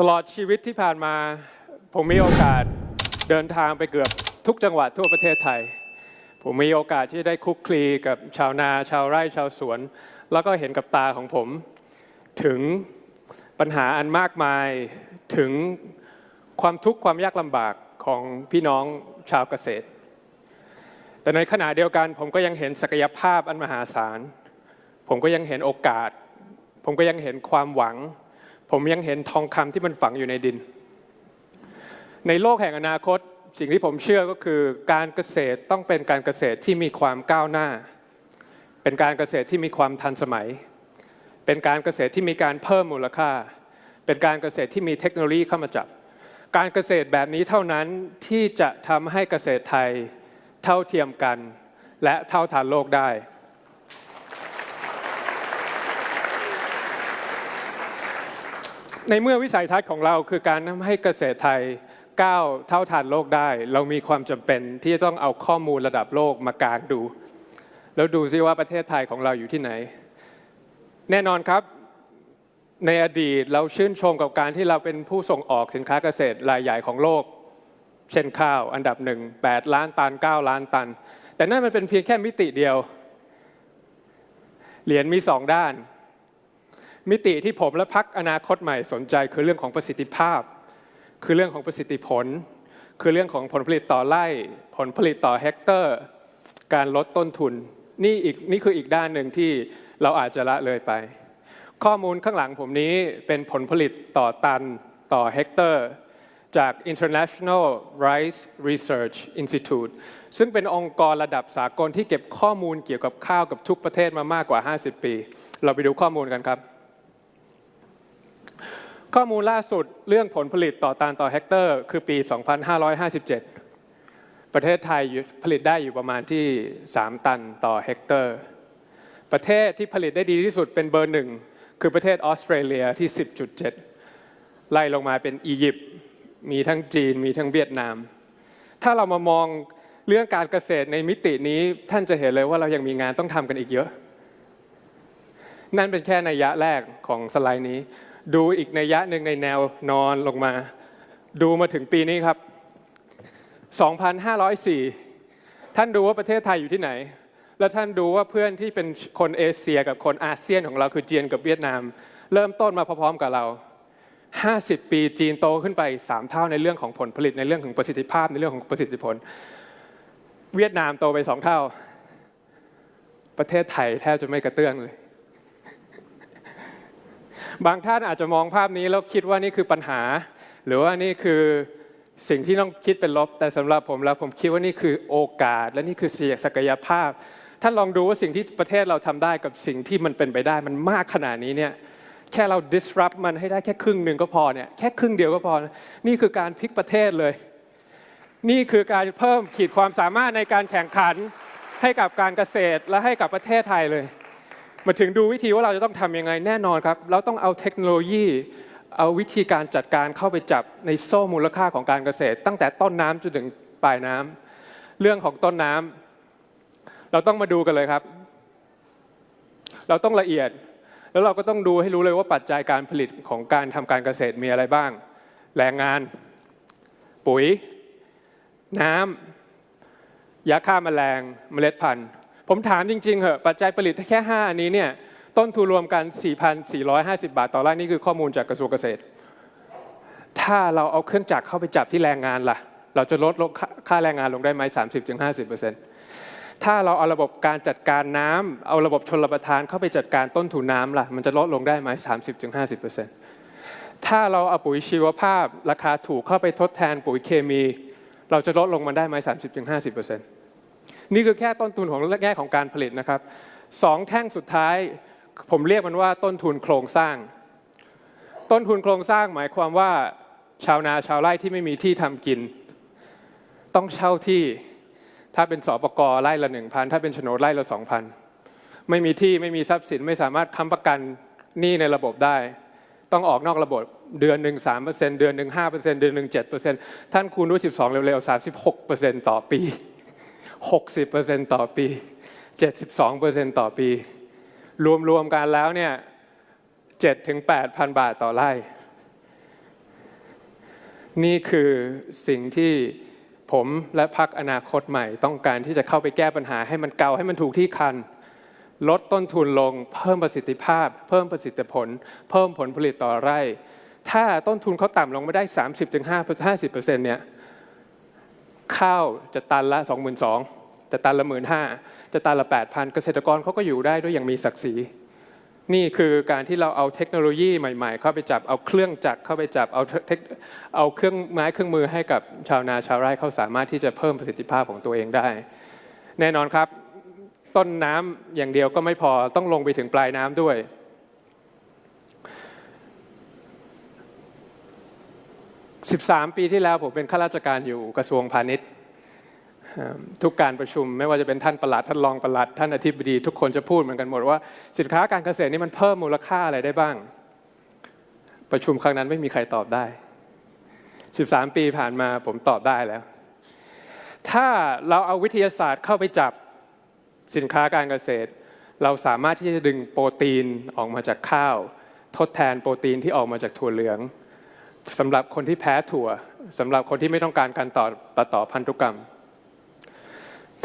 ตลอดชีวิตที่ผ่านมาผมมีโอกาสเดินทางไปเกือบทุกจังหวัดทั่วประเทศไทย ผมมีโอกาสที่ได้คุกคลีกับชาวนาชาวไร่ชาวสวน แล้วก็เห็นกับตาของผม ถึงปัญหาอันมากมายถึงความทุกข์ความยากลำบากของพี่น้องชาวเกษตร แต่ในขณะเดียวกันผมก็ยังเห็นศักยภาพอันมหาศาล ผมก็ยังเห็นโอกาส ผมก็ยังเห็นความหวัง ผมยังเห็นทองคำที่มันฝังอยู่ในดิน ในโลกแห่งอนาคต สิ่งที่ผมเชื่อก็คือ การเกษตรต้องเป็นการเกษตรที่มีความก้าวหน้า เป็นการเกษตรที่มีความทันสมัย เป็นการเกษตรที่มีการเพิ่มมูลค่า เป็นการเกษตรที่มีเทคโนโลยีเข้ามาจับ การเกษตรแบบนี้เท่านั้นที่จะทำให้เกษตรไทยเท่าเทียมกัน และเท่าทานโลกได้ ในเมื่อวิสัยทัศน์ของเราคือการทำให้เกษตรไทยก้าวเท่าทานโลกได้ เรามีความจำเป็นที่จะต้องเอาข้อมูลระดับโลกมากางดู แล้วดูซิว่าประเทศไทยของเราอยู่ที่ไหน แน่นอนครับ ในอดีตเราชื่นชมกับการที่เราเป็นผู้ส่งออกสินค้าเกษตรรายใหญ่ของโลก เช่นข้าว อันดับหนึ่งแปดล้านตันเก้าล้านตัน แต่นั่นมันเป็นเพียงแค่มิติเดียว เหรียญมีสองด้าน มิติที่ผมและพักอนาคตใหม่สนใจ คือเรื่องของประสิทธิภาพ คือเรื่องของประสิทธิผล คือเรื่องของผลผลิตต่อไร่ ผลผลิตต่อเฮกเตอร์ การลดต้นทุน นี่อีกนี่คืออีกด้านหนึ่งที่เราอาจจะละเลยไป ข้อมูลข้างหลังผมนี้เป็นผลผลิตต่อตันต่อเฮกเตอร์จาก International Rice Research Institute ซึ่งเป็นองค์กรระดับสากลที่เก็บข้อมูลเกี่ยวกับข้าวกับทุกประเทศมามากกว่า 50 ปี เราไปดูข้อมูลกันครับ ข้อมูลล่าสุดเรื่องผลผลิตต่อตันต่อเฮกเตอร์ คือปี 2557 ประเทศไทยผลิตได้อยู่ประมาณที่ 3 ตันต่อเฮกเตอร์ ประเทศที่ผลิตได้ดีที่สุดเป็นเบอร์หนึ่ง คือประเทศออสเตรเลียที่ 10.7 ไล่ลงมาเป็นอียิปต์มีทั้งจีนมีทั้งเวียดนาม ถ้าเรามามองเรื่องการเกษตรในมิตินี้ท่านจะเห็นเลยว่าเรายังมีงานต้องทำกันอีกเยอะ นั่นเป็นแค่นัยยะแรกของสไลด์นี้ ดูอีกในยยะหนึ่งในแนวนอนลงมา ดูมาถึงปีนี้ครับ 2,504 ท่านดูว่าประเทศไทยอยู่ที่ไหน แล้วท่านดูว่าเพื่อนที่เป็นคนเอเชียกับคนอาเซียนของเราคือจีนกับเวียดนาม เริ่มต้นมาพร้อมๆกับเรา 50 ปีจีนโตขึ้นไป 3 เท่าในเรื่องของผลผลิตในเรื่องของประสิทธิภาพในเรื่องของประสิทธิผล เวียดนามโตไป 2 เท่า ประเทศไทยแทบจะไม่กระเตื้องเลย บางท่านอาจจะมองภาพนี้แล้วคิดว่านี่คือปัญหา หรือว่านี่คือสิ่งที่ต้องคิดเป็นลบ แต่สำหรับผมแล้วผมคิดว่านี่คือโอกาส และนี่คือเสียศักยภาพ ท่านลองดูว่าสิ่งที่ประเทศเราทำได้กับสิ่งที่มันเป็นไปได้มันมากขนาดนี้เนี่ยแค่เรา disrupt มันให้ได้แค่ครึ่งหนึ่งก็พอเนี่ยแค่ครึ่งเดียวก็พอ นี่คือการพลิกประเทศเลย นี่คือการเพิ่มขีดความสามารถในการแข่งขันให้กับการเกษตรและให้กับประเทศไทยเลย มาถึงดูวิธีว่าเราจะต้องทำยังไงแน่นอนครับ เราต้องเอาเทคโนโลยีเอาวิธีการจัดการเข้าไปจับในโซ่มูลค่าของการเกษตร ตั้งแต่ต้นน้ำจนถึงปลายน้ำเรื่องของต้นน้ำเราต้องมาดูกันเลยครับ เราต้องละเอียด แล้วเราก็ต้องดูให้รู้เลยว่าปัจจัยการผลิตของการทำการเกษตรมีอะไรบ้าง แรงงาน ปุ๋ย น้ำยาฆ่าแมลงเมล็ดพันธุ์ ผมถามจริงๆเหอะปัจจัยผลิตแค่ 5 อันนี้เนี่ยต้นทุนรวมกัน 4,450 บาทต่อไร่นี่คือข้อมูลจากกระทรวงเกษตร ถ้าเราเอาเครื่องจักรเข้าไปจับที่แรงงานล่ะ เราจะลดค่าแรงงานลงได้ไหม30-50%ถ้าเราเอาระบบการจัดการน้ำเอาระบบชนรประทานเข้าไปจัดการต้นทุนน้ำล่ะ มันจะลดลงได้ไหม30-50%ถ้าเราเอาปุ๋ยชีวภาพ ราคาถูกเข้าไปทดแทนปุ๋ยเคมี เราจะลดลงมาได้ไหม30-50% นี่คือแค่ต้นทุนของแง่ของการผลิตนะครับสองแท่งสุดท้ายผมเรียกมันว่าต้นทุนโครงสร้าง ต้นทุนโครงสร้างหมายความว่าชาวนาชาวไร่ที่ไม่มีที่ทำกิน ต้องเช่าที่ถ้าเป็นสปกไร่ละหนึ่งพันถ้าเป็นโฉนดไร่ละสองพันไม่มีที่ไม่มีทรัพย์สินไม่สามารถค้ำประกันหนี้ในระบบได้ ต้องออกนอกระบบเดือนหนึ่งสามเปอร์เซ็นเดือนหนึ่งห้าเปอร์เซ็นเดือนหนึ่งเจ็ดเปอร์เซ็นท่านคูณด้วยสิบสองเร็วๆสามสิบหกเปอร์เซ็นต่อปี หกสิบเปอร์เซ็นต่อปีเจ็ดสิบสองเปอร์เซ็นต่อปี รวมๆกันแล้วเนี่ยเจ็ดถึงแปดพันบาทต่อไร่ นี่คือสิ่งที่ผมและพรรคอนาคตใหม่ต้องการที่จะเข้าไปแก้ปัญหาให้มันเกาให้มันถูกที่คัน ลดต้นทุนลง เพิ่มประสิทธิภาพ เพิ่มประสิทธิผล เพิ่มผลผลิตต่อไร่ ถ้าต้นทุนเขาต่ำลงไม่ได้ 30-50%เนี่ย ข้าวจะตันละ 22,000จะตันละ15,000จะตันละ 8,000 เกษตรกรเขาก็อยู่ได้ด้วยอย่างมีศักดิ์ศรีนี่คือการที่เราเอาเทคโนโลยีใหม่ ๆ เข้าไปจับเอาเครื่องจักรเข้าไปจับเอาเทคเอาเครื่องไม้เครื่องมือให้กับชาวนาชาวไร่เขาสามารถที่จะเพิ่มประสิทธิภาพของตัวเองได้ แน่นอนครับ ต้นน้ำอย่างเดียวก็ไม่พอต้องลงไปถึงปลายน้ำด้วย 13 ปีที่แล้วผมเป็นข้าราชการอยู่กระทรวงพาณิชย์ทุกการประชุมไม่ว่าจะเป็นท่านประหลัดท่านรองประหลัด ท่านอธิบดี ทุกคนจะพูดเหมือนกันหมดว่าสินค้าการเกษตรนี่มันเพิ่มมูลค่าอะไรได้บ้าง ประชุมครั้งนั้นไม่มีใครตอบได้ 13 ปีผ่านมาผมตอบได้แล้ว ถ้าเราเอาวิทยาศาสตร์เข้าไปจับสินค้าการเกษตร เราสามารถที่จะดึงโปรตีนออกมาจากข้าว ทดแทนโปรตีนที่ออกมาจากถั่วเหลือง สำหรับคนที่แพ้ถั่วสำหรับคนที่ไม่ต้องการการต่อต่อต่อพันธุกรรม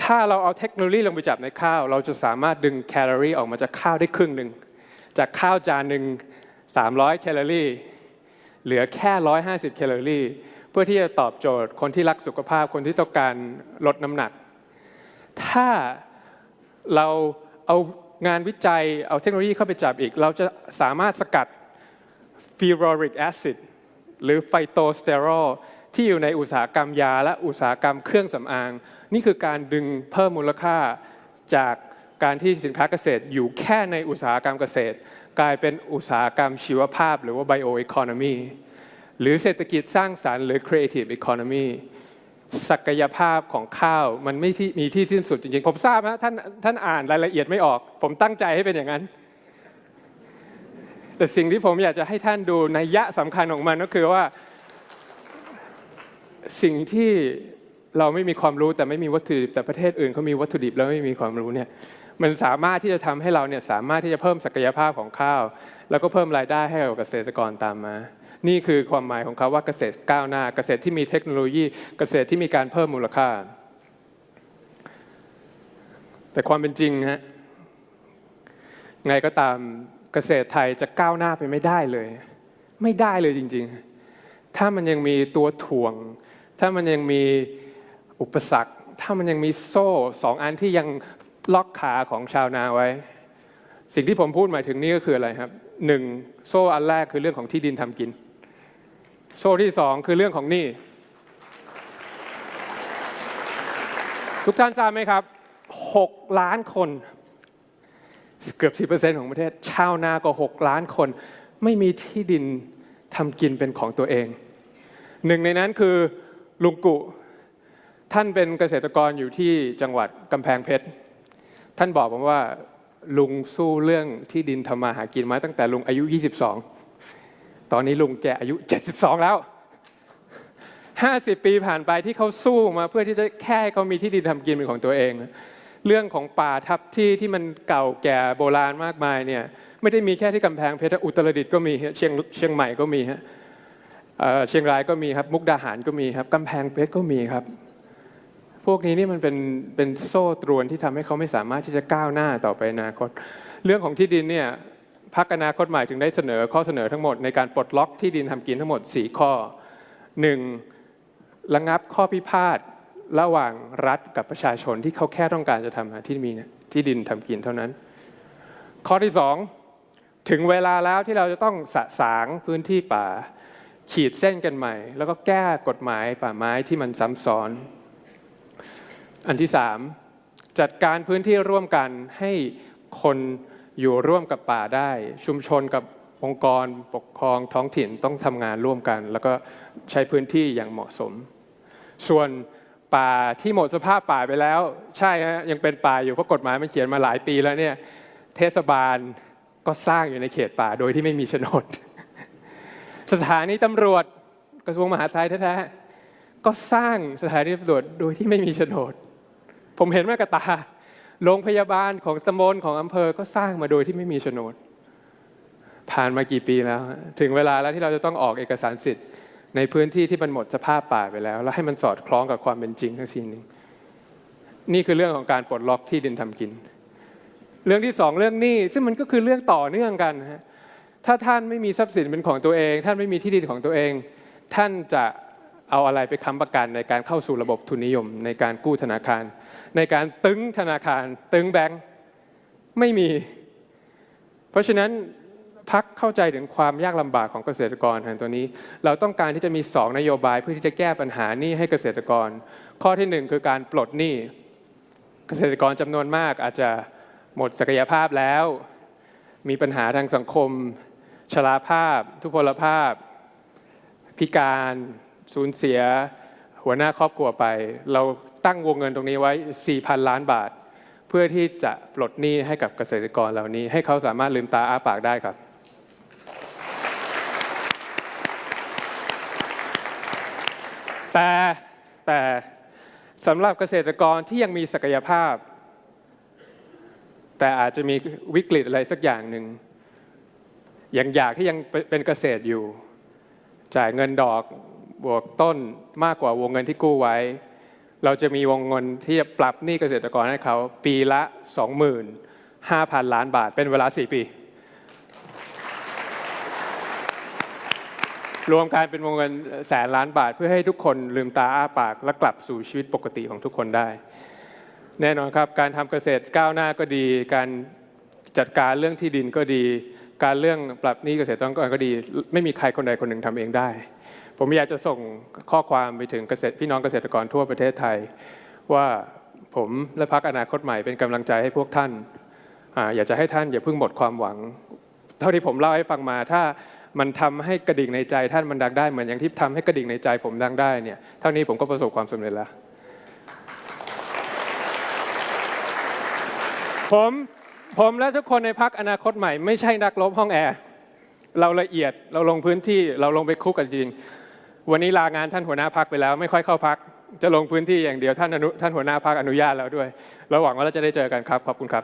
ถ้าเราเอาเทคโนโลยีลงไปจับในข้าว เราจะสามารถดึงแคลอรี่ออกมาจากข้าวได้ครึ่งหนึ่งจากข้าวจานหนึ่ง300 แคลอรี่ เหลือแค่ 150 แคลอรี่ เพื่อที่จะตอบโจทย์คนที่รักสุขภาพคนที่ต้องการลดน้ำหนัก ถ้าเราเอางานวิจัยเอาเทคโนโลยีเข้าไปจับอีก เราจะสามารถสกัด feuroric acid หรือไฟโตสเตอรอลที่อยู่ในอุตสาหกรรมยา และอุตสาหกรรมเครื่องสำอาง นี่คือการดึงเพิ่มมูลค่าจากการที่สินค้าเกษตรอยู่แค่ในอุตสาหกรรมเกษตร กลายเป็นอุตสาหกรรมชีวภาพ หรือว่า bioeconomy หรือเศรษฐกิจสร้างสารรค์หรือ creative economy ศักยภาพของข้าวมันไม่ที่มีที่สิ้นสุดจริงๆ ผมทราบนะท่านท่านอ่านรายละเอียดไม่ออก ผมตั้งใจให้เป็นอย่างนั้น แต่สิ่งที่ผมอยากจะให้ท่านดูในยยะสำคัญของมันก็คือว่า สิ่งที่เราไม่มีความรู้แต่ไม่มีวัตถุดิบแต่ประเทศอื่นเขามีวัตถุดิบแล้วไม่มีความรู้เนี่ยมันสามารถที่จะทำให้เราเนี่ยสามารถที่จะเพิ่มศักยภาพของข้าว แล้วก็เพิ่มรายได้ให้กับเกษตรกรตามมา นี่คือความหมายของเขาว่าเกษตรก้าวหน้า เกษตรที่มีเทคโนโลยี เกษตรที่มีการเพิ่มมูลค่า แต่ความเป็นจริงฮะไงก็ตาม เกษตรไทยจะก้าวหน้าไปไม่ได้เลย ไม่ได้เลยจริงๆ ถ้ามันยังมีตัวถ่วง ถ้ามันยังมีอุปสรรค ถ้ามันยังมีโซ่สองอันที่ยังล็อกขาของชาวนาไว้ สิ่งที่ผมพูดหมายถึงนี่ก็คืออะไรครับหนึ่งโซ่อันแรกคือเรื่องของที่ดินทำกิน โซ่ที่สองคือเรื่องของหนี้ทุกท่านทราบไหมครับ 6 ล้านคน เกือบ 10%ของประเทศ ชาวนาก็6ล้านคน ไม่มีที่ดินทำกินเป็นของตัวเอง หนึ่งในนั้นคือลุงกุ ท่านเป็นเกษตรกรอยู่ที่จังหวัดกำแพงเพชร ท่านบอกผมว่าลุงสู้เรื่องที่ดินทำมาหากินมาตั้งแต่ลุงอายุ 22 ตอนนี้ลุงแกอายุ 72 แล้ว 50 ปีผ่านไปที่เขาสู้มาเพื่อที่จะแค่เขามีที่ดินทำกินเป็นของตัวเอง เรื่องของป่าทับที่ที่มันเก่าแก่โบราณมากมายเนี่ยไม่ได้มีแค่ที่กำแพงเพชรอุตรดิตถ์ก็มีฮะเชียงเชียงใหม่ก็มีฮะเชียงรายก็มีครับ มุกดาหารก็มีครับกำแพงเพชรก็มีครับ พวกนี้นี่มันเป็นเป็นโซ่ตรวนที่ทำให้เขาไม่สามารถที่จะก้าวหน้าต่อไปในอนาคต เรื่องของที่ดินเนี่ยพักอนาคตใหม่ถึงได้เสนอข้อเสนอทั้งหมดในการปลดล็อกที่ดินทำกินทั้งหมด 4 ข้อ 1. ระงับข้อพิพาท ระหว่างรัฐกับประชาชนที่เขาแค่ต้องการจะทำหาที่มีที่ดินทำกินเท่านั้น ข้อที่2ถึงเวลาแล้วที่เราจะต้องสะสางพื้นที่ป่า ขีดเส้นกันใหม่ แล้วก็แก้กฎหมายป่าไม้ที่มันซ้ำซ้อน อันที่สามจัดการพื้นที่ร่วมกันให้คนอยู่ร่วมกับป่าได้ ชุมชนกับองค์กรปกครองท้องถิ่นต้องทำงานร่วมกัน แล้วก็ใช้พื้นที่อย่างเหมาะสม ส่วน ป่าที่หมดสภาพป่าไปแล้ว ใช่ฮะยังเป็นป่าอยู่เพราะกฎหมายมันเขียนมาหลายปีแล้วเนี่ยเทศบาลก็สร้างอยู่ในเขตป่าโดยที่ไม่มีโฉนด สถานีตำรวจกระทรวงมหาดไทยแท้ๆก็สร้างสถานีตำรวจโดยที่ไม่มีโฉนด ผมเห็นมากบตาโรงพยาบาลของตำบลของอำเภอก็สร้างมาโดยที่ไม่มีโฉนด ผ่านมากี่ปีแล้ว ถึงเวลาแล้วที่เราจะต้องออกเอกสารสิทธิ์ ในพื้นที่ที่มันหมดสภาพป่าไปแล้ว แล้วให้มันสอดคล้องกับความเป็นจริงทั้งสิ้นหนึ่งนี่คือเรื่องของการปลดล็อกที่ดินทำกิน เรื่องที่สองเรื่องหนี้ซึ่งมันก็คือเรื่องต่อเนื่องกันนะฮะถ้าท่านไม่มีทรัพย์สินเป็นของตัวเอง ท่านไม่มีที่ดินของตัวเอง ท่านจะเอาอะไรไปค้ำประกันในการเข้าสู่ระบบทุนนิยม ในการกู้ธนาคาร ในการตึงธนาคาร ตึงแบงก์ไม่มี เพราะฉะนั้น พักเข้าใจถึงความยากลำบากของเกษตรกรทางตัวนี้ เราต้องการที่จะมีสองนโยบายเพื่อที่จะแก้ปัญหานี้ให้เกษตรกร ข้อที่หนึ่งคือการปลดหนี้เกษตรกรจำนวนมากอาจจะหมดศักยภาพแล้ว มีปัญหาทางสังคม ชราภาพ ทุพพลภาพ พิการสูญเสีย หัวหน้าครอบครัวไป เราตั้งวงเงินตรงนี้ไว้ 4,000 ล้านบาท เพื่อที่จะปลดหนี้ให้กับเกษตรกรเหล่านี้ ให้เขาสามารถลืมตาอ้าปากได้ครับ แต่แต่สำหรับเกษตรกรที่ยังมีศักยภาพ แต่อาจจะมีวิกฤตอะไรสักอย่างหนึ่งยังอยากที่ยังเป็นเกษตรอยู่ จ่ายเงินดอกบวกต้นมากกว่าวงเงินที่กู้ไว้ เราจะมีวงเงินที่จะปรับหนี้เกษตรกรให้เขา ปีละ 25,000 ล้านบาท เป็นเวลา 4 ปี รวมการเป็นวงเงินแสนล้านบาท เพื่อให้ทุกคนลืมตาอ้าปาก และกลับสู่ชีวิตปกติของทุกคนได้ แน่นอนครับ การทำเกษตรก้าวหน้าก็ดี การจัดการเรื่องที่ดินก็ดี การเรื่องปรับหนี้เกษตรกรก็ดี ไม่มีใครคนใดคนหนึ่งทำเองได้ ผมอยากจะส่งข้อความไปถึงเกษตรพี่น้องเกษตรกรทั่วประเทศไทย ว่าผมและพรรคอนาคตใหม่เป็นกำลังใจให้พวกท่านออยากจะให้ท่านอย่าเพิ่งหมดความหวัง เท่าที่ผมเล่าให้ฟังมาถ้า มันทำให้กระดิ่งในใจท่านมันดังได้เหมือนอย่างที่ทำให้กระดิ่งในใจผมดังได้เนี่ยเท่านี้ผมก็ประสบความสำเร็จแล้วผมผมและทุกคนในพักอนาคตใหม่ไม่ใช่นักรบห้องแอร์เราละเอียดเราลงพื้นที่เราลงไปคุกกันจริง วันนี้ลางานท่านหัวหน้าพักไปแล้ว ไม่ค่อยเข้าพักจะลงพื้นที่อย่างเดียวท่านอนุท่านหัวหน้าพักอนุญาตแล้วด้วยเราหวังว่าเราจะได้เจอกันครับขอบคุณครับ